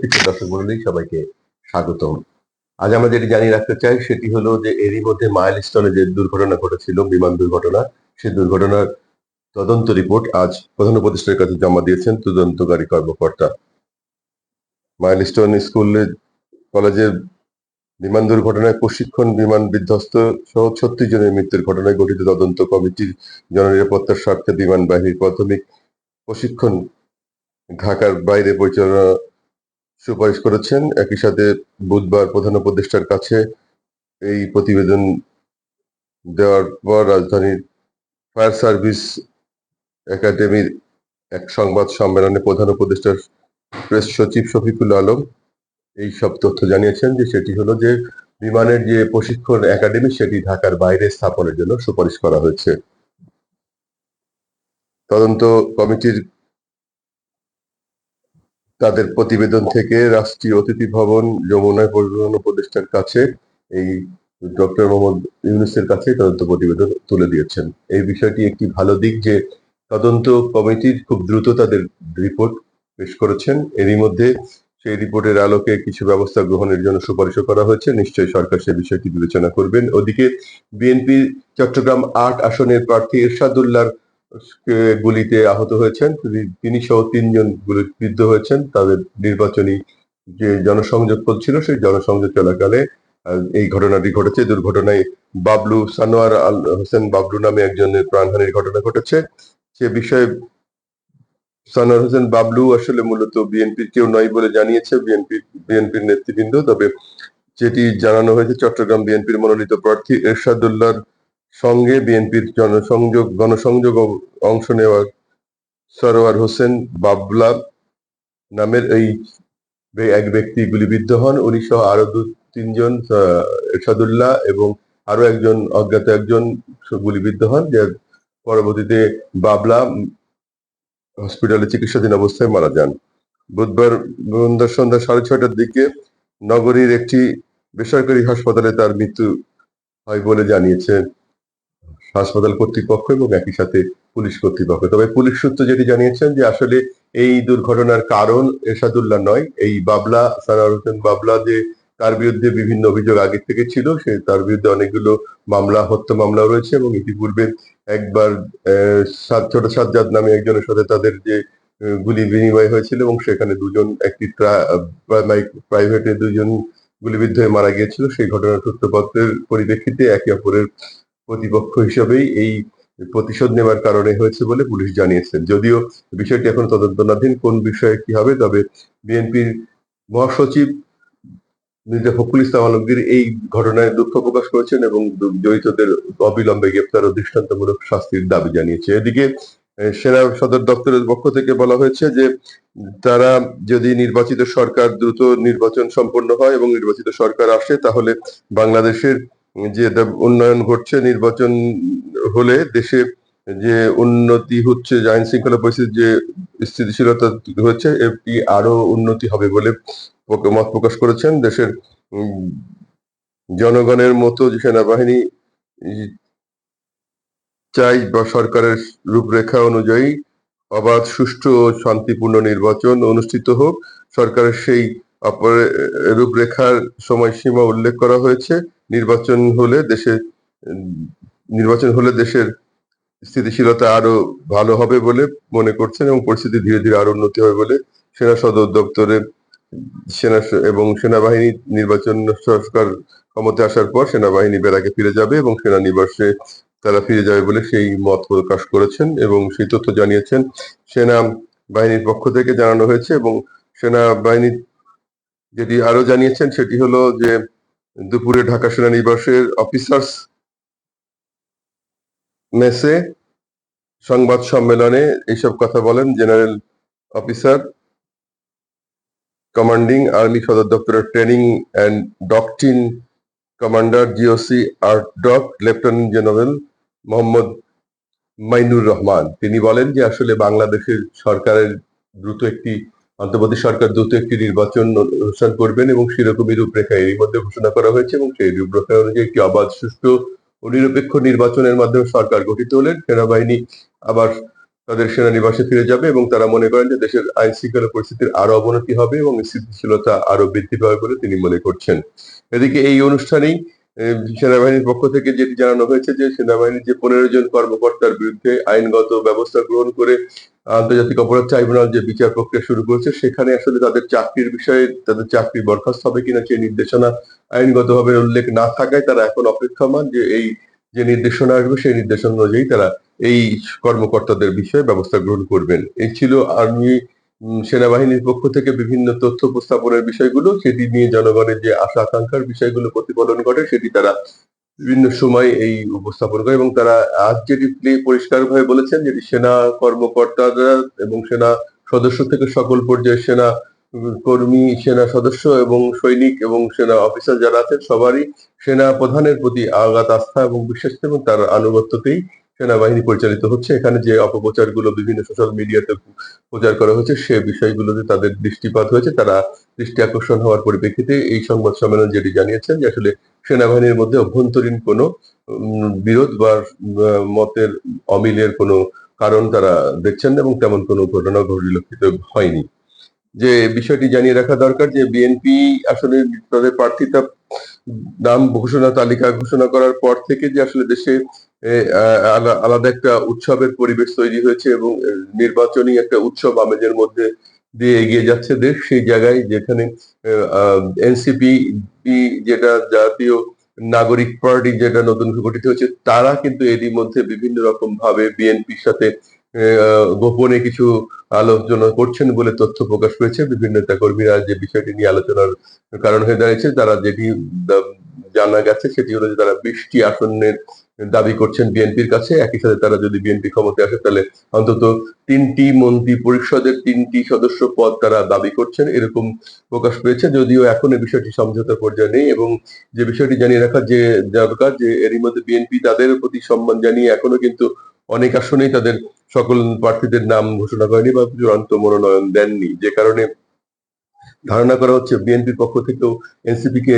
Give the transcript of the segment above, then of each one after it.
পিকের দর্শক মন্ডলী সবাইকে স্বাগতম। আজ আমরা যেটি জানিয়ে রাখতে চাই, সেটি হলো যে এরই মধ্যে মাইলস্টোনে যে দুর্ঘটনা ঘটেছিল, বিমান দুর্ঘটনা, সেই দুর্ঘটনার তদন্ত রিপোর্ট আজ প্রধান উপদেষ্টার কাছে জমা দিয়েছেন তদন্তকারী কর্মকর্তা। মাইলস্টোন স্কুলে, কলেজের বিমান দুর্ঘটনায় প্রশিক্ষণ বিমান বিধ্বস্ত সহ ছত্রিশ জনের মৃত্যুর ঘটনায় গঠিত তদন্ত কমিটির জননিরাপত্তার স্বার্থে বিমান বাহিনীর প্রাথমিক প্রশিক্ষণ ঢাকার বাইরে পরিচালনা সুপারিশ করেছেন। একই সাথে বুধবার প্রধান উপদেষ্টার কাছে এই প্রতিবেদন দেওয়ার পর রাজধানীর ফায়ার সার্ভিস একাডেমির এক সংবাদ সম্মেলনে প্রধান উপদেষ্টার প্রেস সচিব শফিকুল আলম এই সব তথ্য জানিয়েছেন যে সেটি হলো যে বিমানের যে প্রশিক্ষণ একাডেমি সেটি ঢাকার বাইরে স্থাপনের জন্য সুপারিশ করা হয়েছে। তদন্ত কমিটির তাদের প্রতিবেদন থেকে রাষ্ট্রীয় অতিথি ভবন যমুনায় পরিবহন উপদেষ্টার কাছে এই ডক্টর মোহাম্মদ ইউনুসের কাছে তদন্ত প্রতিবেদন তুলে দিয়েছেন। এই বিষয়টি একটি ভালো দিক যে তদন্ত কমিটির খুব দ্রুত তাদের রিপোর্ট পেশ করেছেন। এরই মধ্যে সেই রিপোর্টের আলোকে কিছু ব্যবস্থা গ্রহণের জন্য সুপারিশও করা হয়েছে। নিশ্চয়ই সরকার সে বিষয়টি বিবেচনা করবেন। ওদিকে বিএনপি চট্টগ্রাম আট আসনের প্রার্থী এরশাদুল্লাহর আহ, গুলিতে আহত হয়েছেন। তিনি- সহ তিনজন গুলিবিদ্ধ হয়েছেন। তাদের নির্বাচনী যে জনসংযোগ চলছিল, সেই জনসংযোগ চলাকালে এই ঘটনাটি ঘটেছে। দুর্ঘটনায় বাবলু সানোয়ার আল হোসেন বাবলু নামে একজনের প্রাণহানির ঘটনা ঘটেছে। সে বিষয়ে সানোয়ার হোসেন বাবলু আসলে মূলত বিএনপির কেউ নয় বলে জানিয়েছে বিএনপি, বিএনপির নেতৃবৃন্দ। তবে যেটি জানানো হয়েছে, চট্টগ্রাম বিএনপির মনোনীত প্রার্থী এরশাদুল্লাহর সঙ্গে বিএনপির জনসংযোগ, গণসংযোগ অংশ নেওয়ার সরোয়ার হোসেন বাবলা নামের এই এক ব্যক্তি গুলিবিদ্ধ হন। উনি সহ আরও দু, তিনজন এরশাদুল্লাহ এবং আরও একজন, অজ্ঞাত একজন গুলিবিদ্ধ হন, যে পরবর্তীতে বাবলা হসপিটালে চিকিৎসাধীন অবস্থায় মারা যান। বুধবার সন্ধ্যা সাড়ে ছয়টার দিকে নগরীর একটি বেসরকারি হাসপাতালে তার মৃত্যু হয় বলে জানিয়েছে হাসপাতাল কর্তৃপক্ষ এবং একই সাথে পুলিশ কর্তৃপক্ষ। তবে পুলিশ সূত্র যেটি জানিয়েছেন যে আসলে এই দুর্ঘটনার কারণ এরশাদুল্লাহ নয়। এই বাবলা সারার হোসেন বাবলা যে তার বিরুদ্ধে বিভিন্ন অভিযোগ আগে থেকে ছিল, সে তার বিরুদ্ধে অনেকগুলো মামলা, হত্যা মামলা রয়েছে এবং ইতিপূর্বে একবার ছোট সাজ্জাদ নামে একজনের সাথে তাদের যে গুলি বিনিময় হয়েছিল এবং সেখানে দুজন, একটি প্রাইভেটে দুজন গুলিবিদ্ধ হয়ে মারা গিয়েছিল। সেই ঘটনার সূত্রপত্রের পরিপ্রেক্ষিতে একে অপরের প্রতিপক্ষ হিসেবেই এই প্রতিশোধ নেওয়ার কারণে হয়েছে বলে পুলিশ জানিয়েছেন যদিও বিষয়টি এখন তদন্তনাধীন, কোন বিষয়ে কি হবে, তবে বিএনপির মহাসচিব মির্জা ফখরুল ইসলাম আলমগীর এই ঘটনায় দুঃখ প্রকাশ করেছেন এবং জড়িতদের অবিলম্বে গ্রেপ্তার ও দৃষ্টান্তমূলক শাস্তির দাবি জানিয়েছে। এদিকে সেনা সদর দপ্তরের পক্ষ থেকে বলা হয়েছে যে, তারা যদি নির্বাচিত সরকার দ্রুত নির্বাচন সম্পন্ন হয় এবং নির্বাচিত সরকার আসে, তাহলে বাংলাদেশের যে উন্নয়ন ঘটছে, নির্বাচন হলে দেশে যে উন্নতি হচ্ছে, যে আইন শৃঙ্খলা পরিস্থিতির যে স্থিতিশীলতা হচ্ছে, এটি আরও উন্নতি হবে বলে মত প্রকাশ করেছেন দেশের জনগণের মতো যে সেনাবাহিনী চাই বা সরকারের রূপরেখা অনুযায়ী অবাধ, সুষ্ঠু ও শান্তিপূর্ণ নির্বাচন অনুষ্ঠিত হোক। সরকারের সেই অপর- রূপরেখার সময়সীমা উল্লেখ করা হয়েছে। নির্বাচন হলে দেশে, নির্বাচন হলে দেশের স্থিতিশীলতা আরও ভালো হবে বলে মনে করছেন এবং পরিস্থিতি ধীরে ধীরে আরও উন্নতি হবে বলে সেনা সদর দপ্তরে সেনা এবং সেনাবাহিনী নির্বাচন সরকার ক্ষমতায় আসার পর সেনাবাহিনী বেড়াকে ফিরে যাবে এবং সেনানিবাসে তারা ফিরে যাবে বলে সেই মত প্রকাশ করেছেন এবং সেই তথ্য জানিয়েছেন। সেনা বাহিনীর পক্ষ থেকে জানানো হয়েছে এবং সেনাবাহিনী যেটি আরও জানিয়েছেন সেটি হলো যে দুপুরে ঢাকা সেনানিবাসের অফিসার্স মেসে সংবাদ সম্মেলনে এইসব কথা বলেন জেনারেল অফিসার, কমান্ডিং আর্মি সদর দপ্তরের training and doctrine commander GOC ARTDOC lieutenant general Mohammad Mainur Rahman. তিনি বলেন যে আসলে বাংলাদেশের সরকারের দ্রুত একটি অন্তর্বর্তী সরকার দ্রুত একটি নির্বাচন অনুষ্ঠান করবেন এবং সেরকমই রূপরেখা এরই মধ্যে ঘোষণা করা হয়েছে এবং সেই রূপরেখা অনুযায়ী একটি অবাধ, সুষ্ঠু ও নিরপেক্ষ নির্বাচনের মাধ্যমে সরকার গঠিত হলেন সেনাবাহিনী আবার তাদের সেনানিবাসে ফিরে যাবে এবং তারা মনে করেন যে দেশের আইন শৃঙ্খলা পরিস্থিতির আরও অবনতি হবে এবং স্থিতিশীলতা আরও বৃদ্ধি পাবে বলে তিনি মনে করছেন। এদিকে এই অনুষ্ঠানেই সেনাবাহিনীর পক্ষ থেকে যেটি জানানো হয়েছে যে সেনাবাহিনীর যে পনেরো জন কর্মকর্তার বিরুদ্ধে আইনগত ব্যবস্থা গ্রহণ করে আন্তর্জাতিক অপরাধ ট্রাইব্যুনাল যে বিচার প্রক্রিয়া শুরু করেছে, সেখানে আসলে তাদের চাকরির বিষয়ে তাদের চাকরি বরখাস্ত হবে কিনা সেই নির্দেশনা আইনগতভাবে উল্লেখ না থাকায় তারা এখন অপেক্ষমান যে এই যে নির্দেশনা আসবে, সেই নির্দেশনা অনুযায়ী তারা এই কর্মকর্তাদের বিষয়ে ব্যবস্থা গ্রহণ করবেন। এই ছিল আর্মি সেনাবাহিনীর পক্ষ থেকে বিভিন্ন তথ্য উপস্থাপনের বিষয়গুলো, সেটি নিয়ে জনগণের যে আশা, আকাঙ্ক্ষার বিষয়গুলো প্রতিফলন ঘটে সেটি তারা বিভিন্ন সময় এই উপস্থাপন করে এবং তারা আজ যেটি পরিষ্কারভাবে বলেছেন, যেটি সেনা কর্মকর্তারা এবং সেনা সদস্য থেকে সকল পর্যায়ে সেনা কর্মী, সেনা সদস্য এবং সৈনিক এবং সেনা অফিসার যারা আছেন, সবারই সেনা প্রধানের প্রতি আঘাত, আস্থা এবং বিশ্বাস এবং তার আনুগত্যতেই সেনাবাহিনী পরিচালিত হচ্ছে। এখানে যে অপপ্রচারগুলো বিভিন্ন সোশ্যাল মিডিয়াতে প্রচার করা হয়েছে সে বিষয়গুলোতে তাদের দৃষ্টিপাত হয়েছে। তারা দৃষ্টি আকর্ষণ হওয়ার পরিপ্রেক্ষিতে এই সংবাদ সম্মেলন যেটি জানিয়েছেন যে আসলে সেনাবাহিনীর মধ্যে অভ্যন্তরীণ কোনো বিরোধ বা মতের অমিলের কোনো কারণ তারা দেখছেন না এবং তেমন কোনো ঘটনা পরিলক্ষিত হয়নি। যে বিষয়টি জানিয়ে রাখা দরকার যে বিএনপি আসলে তাদের প্রার্থিতা নাম, ঘোষণা, তালিকা ঘোষণা করার পর থেকে যে আসলে দেশে আলাদা একটা উৎসবের পরিবেশ তৈরি হয়েছে এবং নির্বাচনী একটা উৎসব আমেজের মধ্যে দিয়ে এগিয়ে যাচ্ছে দেশ। সেই জায়গায় যেখানে এনসিপি যেটা জাতীয় নাগরিক পার্টি যেটা নতুন গঠিত হয়েছে, তারা কিন্তু এরই মধ্যে বিভিন্ন রকম ভাবে বিএনপির সাথে গোপনে কিছু আলোচনা করছেন বলে তথ্য প্রকাশ পেয়েছে। বিভিন্ন নেতা কর্মীরা যে বিষয়টি নিয়ে আলোচনার কারণ হয়ে দাঁড়িয়েছে, তারা যেটি জানা গেছে, সেটি হলো যে তারা বৃষ্টি আসনের দাবি করছেন বিএনপির কাছে। একই সাথে তারা যদি বিএনপি ক্ষমতায় আসে, তাহলে অন্তত তিনটি মন্ত্রী পরিষদের তিনটি সদস্য পদ তারা দাবি করছেন, এরকম প্রকাশ পেয়েছে। যদিও এখন এই বিষয়টি সমঝোতা পর্যায়ে নেই এবং যে বিষয়টি জানিয়ে রাখা যে দরকার, যে এরই মধ্যে বিএনপি তাদের প্রতি সম্মান জানিয়ে এখনও কিন্তু অনেক আসনেই তাদের সকল প্রার্থীদের নাম ঘোষণা করেনি বা চূড়ান্ত মনোনয়ন দেননি। যে কারণে ধারণা করা হচ্ছে বিএনপির পক্ষ থেকেও এনসিপি কে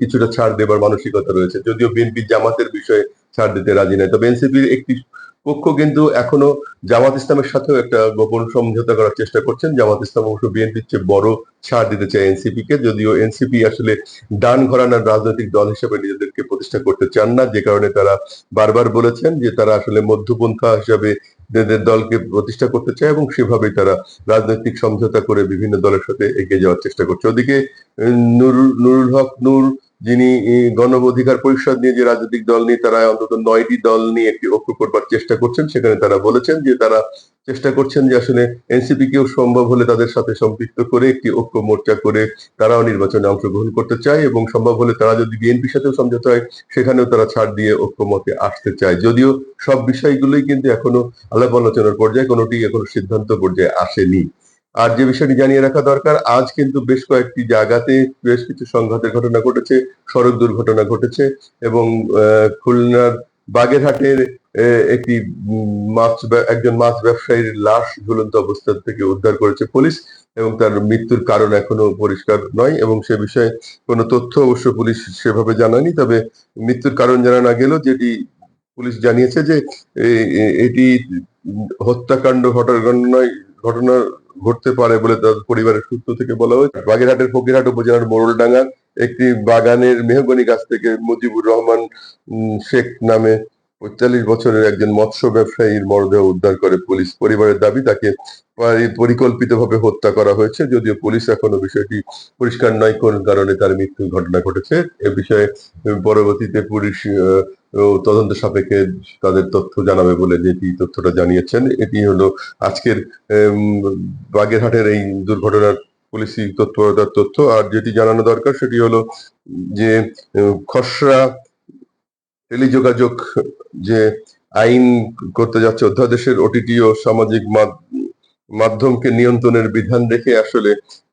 কিছুটা ছাড় দেবার মানসিকতা রয়েছে। যদিও বিএনপি জামাতের বিষয়ে ছাড় দিতে রাজি নয় তবে এনসিপির একটি পক্ষ কিন্তু এখনও জামাত ইসলামের সাথেও একটা গোপন সমঝোতা করার চেষ্টা করছেন। জামাত ইসলাম অবশ্য বিএনপির চেয়ে বড় ছাড় দিতে চায় এনসিপি কে যদিও এনসিপি আসলে ডান ঘরানার রাজনৈতিক দল হিসেবে নিজেদেরকে প্রতিষ্ঠা করতে চান না, যে কারণে তারা বারবার বলেছেন যে তারা আসলে মধ্যপন্থা হিসাবে নিজেদের দলকে প্রতিষ্ঠা করতে চায় এবং সেভাবেই তারা রাজনৈতিক সমঝোতা করে বিভিন্ন দলের সাথে এগিয়ে যাওয়ার চেষ্টা করছে। ওদিকে নুরুল নুরুল হক, নূর যিনি গণ অধিকার পরিষদ নিয়ে যে রাজনৈতিক দল নিয়ে তারা অন্তত নয়টি দল নিয়ে একটি ঐক্য করবার চেষ্টা করছেন, সেখানে তারা বলেছেন যে তারা চেষ্টা করছেন যে আসলে এনসিপি কেও সম্ভব হলে তাদের সাথে সম্পৃক্ত করে একটি ঐক্য মোর্চা করে তারাও নির্বাচনে অংশগ্রহণ করতে চায় এবং সম্ভব হলে তারা যদি বিএনপির সাথেও সমঝোতা হয়, সেখানেও তারা ছাড় দিয়ে ঐক্যমতে আসতে চায়। যদিও সব বিষয়গুলোই কিন্তু এখনও আলাপ আলোচনার পর্যায়ে, কোনোটি এখনও সিদ্ধান্ত পর্যায়ে আসেনি। আর যে বিষয়টি জানিয়ে রাখা দরকার, আজ কিন্তু বেশ কয়েকটি জায়গাতে বেশ কিছু সংঘাতের ঘটনা ঘটেছে, সড়ক দুর্ঘটনা ঘটেছে এবং খুলনার বাগেরহাটের একটি মাছ একজন মাছ ব্যবসায়ীর লাশ ঝুলন্ত অবস্থা থেকে উদ্ধার করেছে পুলিশ এবং তার মৃত্যুর কারণ এখনও পরিষ্কার নয় এবং সে বিষয়ে কোনো তথ্য অবশ্য পুলিশ সেভাবে জানায়নি। তবে মৃত্যুর কারণ জানা না গেলেও যেটি পুলিশ জানিয়েছে যে এটি হত্যাকাণ্ড ঘটার ঘটনায় ঘটনা ঘটতে পারে বলে তাদের পরিবারের সূত্র থেকে বলা হয়েছে। বাগেরহাটের ফকিরহাট উপজেলার মোরলডাঙ্গা একটি বাগানের মেহগনি গাছ থেকে মুজিবুর রহমান শেখ নামে পঁয়তাল্লিশ বছরের একজন মৎস্য ব্যবসায়ীর মরদেহ উদ্ধার করে পুলিশ। পরিবারের দাবি, তাকে পরিকল্পিতভাবে হত্যা করা হয়েছে, যদিও পুলিশ এখনও বিষয়টি পরিষ্কার নয় কোন কারণে তার মৃত্যুর ঘটনা ঘটেছে। এ বিষয়ে পরবর্তীতে পুলিশ তদন্ত সাপেক্ষে তাদের তথ্য জানাবে বলে যেটি তথ্যটা জানিয়েছেন। এটি হলো আজকের বাগেরহাটের এই দুর্ঘটনার পুলিশি তৎপরতার তথ্য। আর যেটি জানানো দরকার সেটি হলো যে খসড়া টেলিযোগাযোগ, যে আইন করতে যাচ্ছে অধ্যাদেশের ওটিটি ও সামাজিক মাধ- মাধ্যমকে নিয়ন্ত্রণের বিধান রেখে আসলে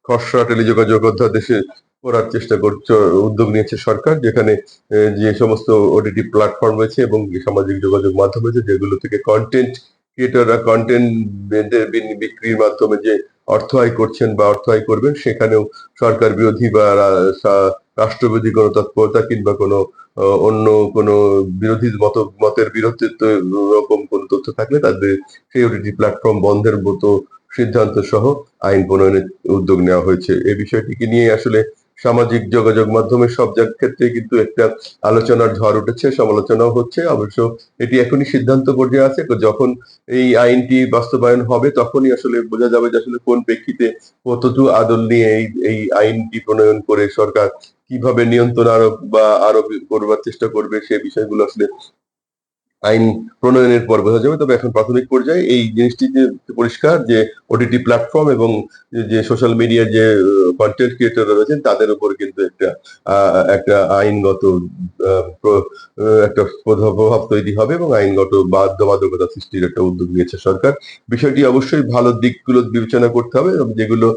খসড়া টেলিযোগাযোগ অধ্যাদেশে করার চেষ্টা করছে, উদ্যোগ নিয়েছে সরকার, যেখানে যে সমস্ত ওটিটি প্ল্যাটফর্ম রয়েছে এবং সামাজিক যোগাযোগ মাধ্যম রয়েছে, যেগুলো থেকে কন্টেন্ট ক্রিয়েটররা কন্টেন্ট বিক্রির মাধ্যমে যে অর্থ আয় করছেন বা অর্থ আয় করবেন, সেখানেও সরকার বিরোধী বা রাষ্ট্রবিরোধী কোনো তৎপরতা কিংবা কোনো অন্য কোনো বিরোধী মত, মতের বিরুদ্ধে তো রকম কোন তথ্য থাকলে তাদের সেই ওটিটি প্ল্যাটফর্ম বন্ধের মতো সিদ্ধান্ত সহ আইন প্রণয়নের উদ্যোগ নেওয়া হয়েছে। এই বিষয়টিকে নিয়ে আসলে সামাজিক যোগাযোগ মাধ্যমে সব ক্ষেত্রে কিন্তু একটা আলোচনার ঝড় উঠেছে, সমালোচনাও হচ্ছে। অবশ্য এটি এখনই সিদ্ধান্ত পর্যায়ে আছে। যখন এই আইনটি বাস্তবায়ন হবে তখনই আসলে বোঝা যাবে যে আসলে কোন প্রেক্ষিতে কতটুকু আদল নিয়ে এই এই আইনটি প্রণয়ন করে সরকার কীভাবে নিয়ন্ত্রণ আরোপ বা আরোপ করবার চেষ্টা করবে সে বিষয়গুলো আসলে আইন প্রণয়নের পর বোঝা যাবে। তবে এখন প্রাথমিক পর্যায়ে এই জিনিসটি যে পরিষ্কার যে ওটিটি প্ল্যাটফর্ম এবং যে সোশ্যাল মিডিয়ার যে কন্টেন্ট ক্রিয়েটর রয়েছেন, তাদের উপর কিন্তু একটা একটা আইনগত একটা প্রভাব তৈরি হবে এবং আইনগত বাধ্যবাধকতা সৃষ্টির একটা উদ্যোগ নিয়েছে সরকার। বিষয়টি অবশ্যই ভালো দিকগুলো বিবেচনা করতে হবে এবং যেগুলো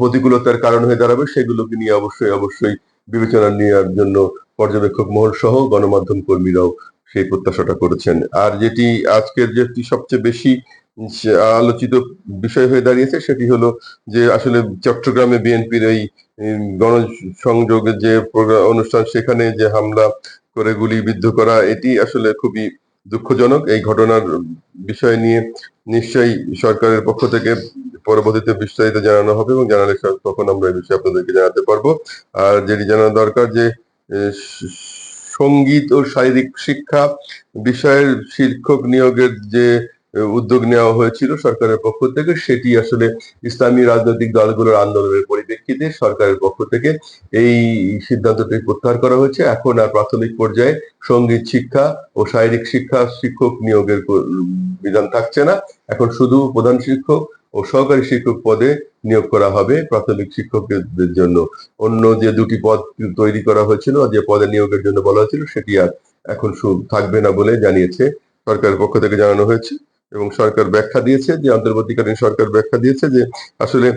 প্রতিকূলতার কারণ হয়ে দাঁড়াবে সেগুলোকে নিয়ে অবশ্যই অবশ্যই বিবেচনা নেওয়ার জন্য পর্যবেক্ষক মহল সহ গণমাধ্যম কর্মীরাও সেই প্রত্যাশাটা করেছেন। আর যেটি আজকের যেটি সবচেয়ে বেশি আলোচিত বিষয় হয়ে দাঁড়িয়েছে সেটি হলো যে আসলে চট্টগ্রামে বিএনপির এই গণসংযোগের যে অনুষ্ঠান সেখানে যে হামলা করে গুলিবিদ্ধ করা, এটি আসলে খুবই দুঃখজনক। এই ঘটনার বিষয় নিয়ে নিশ্চয়ই সরকারের পক্ষ থেকে পরবর্তীতে বিস্তারিত জানানো হবে এবং জানালে তখন আমরা এই বিষয়ে আপনাদেরকে জানাতে পারব। আর যেটি জানানো দরকার যে সংগীত ও শারীরিক শিক্ষা বিষয়ের শিক্ষক নিয়োগের যে উদ্যোগ নেওয়া হয়েছিল সরকারের পক্ষ থেকে, সেটি আসলে ইসলামী রাজনৈতিক দলগুলোর আন্দোলনের পরিপ্রেক্ষিতে সরকারের পক্ষ থেকে এই সিদ্ধান্তটি প্রত্যাহার করা হয়েছে। এখন আর প্রাথমিক পর্যায়ে সংগীত শিক্ষা ও শারীরিক শিক্ষা শিক্ষক নিয়োগের বিধান থাকছে না। এখন শুধু প্রধান শিক্ষক ও সহকারী শিক্ষক পদে নিয়োগ করা হবে প্রাথমিক শিক্ষকদের জন্য। অন্য যে দুটি পদ তৈরি করা হয়েছিল যে পদে নিয়োগের জন্য বলা হয়েছিল সেটি আর এখন থাকবে না বলে জানিয়েছে সরকারের পক্ষ থেকে জানানো হয়েছে এবং সরকার ব্যাখ্যা দিয়েছে যে অন্তর্বর্তীকালীন সরকার ব্যাখ্যা দিয়েছে যে, আসলে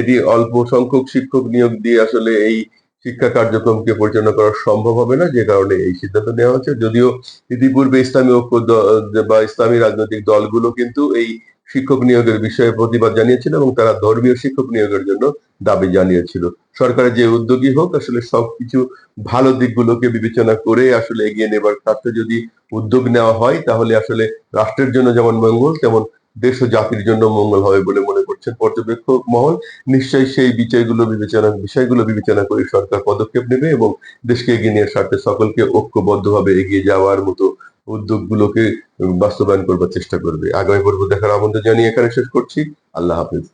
এটি অল্প সংখ্যক শিক্ষক নিয়োগ দিয়ে আসলে এই শিক্ষা কার্যক্রমকে পরিচালনা করা সম্ভব হবে না, যে কারণে এই সিদ্ধান্ত নেওয়া হচ্ছে যদিও ইতিপূর্বে ইসলামী ঐক্য বা ইসলামী রাজনৈতিক দলগুলো কিন্তু এই শিক্ষক নিয়োগের বিষয়ে প্রতিবাদ জানিয়েছিল এবং তারা ধর্মীয় শিক্ষক নিয়োগের জন্য দাবি জানিয়েছিল। সরকারের যে উদ্যোগী হোক, আসলে সবকিছু ভালো দিকগুলোকে বিবেচনা করে আসলে এগিয়ে নেবার ক্ষেত্রে যদি উদ্যোগ নেওয়া হয়, তাহলে আসলে রাষ্ট্রের জন্য যেমন মঙ্গল, তেমন দেশ ও জাতির জন্য মঙ্গল হবে বলে মনে করছেন পর্যবেক্ষক মহল। নিশ্চয়ই সেই বিষয়গুলো বিবেচনা বিষয়গুলো বিবেচনা করে সরকার পদক্ষেপ নেবে এবং দেশকে এগিয়ে নিয়ে স্বার্থে সকলকে ঐক্যবদ্ধভাবে এগিয়ে যাওয়ার মতো উদ্যোগগুলোকে বাস্তবায়ন করবার চেষ্টা করবে। আগামী পর্ব দেখার আমন্ত্রণ জানিয়ে এখানে শেষ করছি। আল্লাহ হাফিজ।